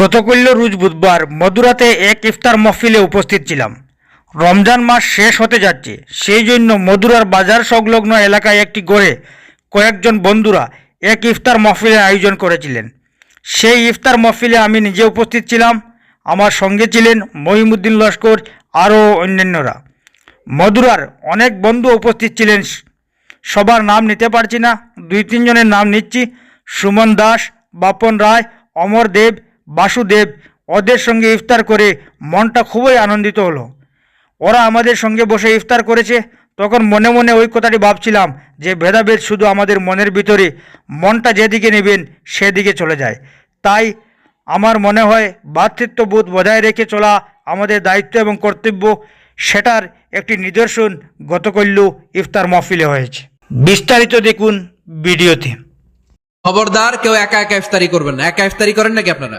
গতকল্য রোজ বুধবার মধুরাতে এক ইফতার মহফিলে উপস্থিত ছিলাম। রমজান মাস শেষ হতে যাচ্ছে, সেই জন্য মধুরার বাজার সংলগ্ন এলাকায় একটি গড়ে কয়েকজন বন্ধুরা এক ইফতার মহফিলের আয়োজন করেছিলেন। সেই ইফতার মহফিলে আমি নিজে উপস্থিত ছিলাম, আমার সঙ্গে ছিলেন মহিমুদ্দিন লস্কর, আরও অন্যান্যরা। মধুরার অনেক বন্ধু উপস্থিত ছিলেন, সবার নাম নিতে পারছি না, দুই তিনজনের নাম নিচ্ছি, সুমন দাস, বাপন রায়, অমর দেব বাসুদেব ওদের সঙ্গে ইফতার করে মনটা খুবই আনন্দিত হলো। ওরা আমাদের সঙ্গে বসে ইফতার করেছে। তখন মনে মনে ওই কথাটি ভাবছিলাম যে ভেদাভেদ শুধু আমাদের মনের ভিতরে, মনটা যেদিকে নেবেন সেদিকে চলে যায়। তাই আমার মনে হয় ভ্রাতৃত্ববোধ বজায় রেখে চলা আমাদের দায়িত্ব এবং কর্তব্য, সেটার একটি নিদর্শন গতকল্য ইফতার মহফিলে হয়েছে। বিস্তারিত দেখুন ভিডিওতে। খবরদার, কেউ একা একা ইফতারি করবেন না। একা ইফতারি করেন নাকি আপনারা?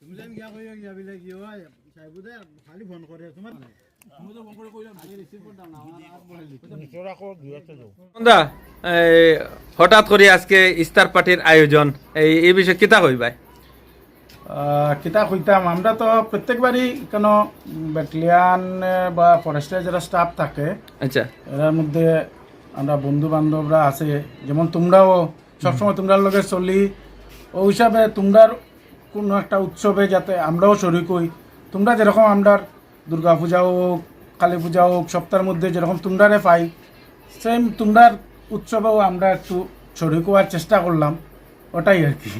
তুমি গিয়া কই গিয়া বিলে কি হয় সাহেব দে খালি ফোন করে তোমার হঠাৎ করে আজকে ইস্তার পার্টির আয়োজন এই এই বিষয়ে কিতা কইবাই কিতা কইতাম আমরা তো প্রত্যেকবারই কেন ব্যাটালিয়ান বা ফরেস্টের যারা স্টাফ থাকে আচ্ছা এর মধ্যে আমরা বন্ধু বান্ধবরা আছে, যেমন তোমরাও সবসময় তোমরার লগে চলি। ও হিসাবে তোমরার কোনো একটা উৎসবে যাতে আমরাও শরিক হই তোমরা যেরকম আমরার দুর্গা পূজা হোক কালী পূজা হোক, সপ্তাহের মধ্যে যেরকম তোমরারে পাই সেম তোমরার উৎসবেও আমরা একটু শরিক হওয়ার চেষ্টা করলাম। ওটাই আর কি।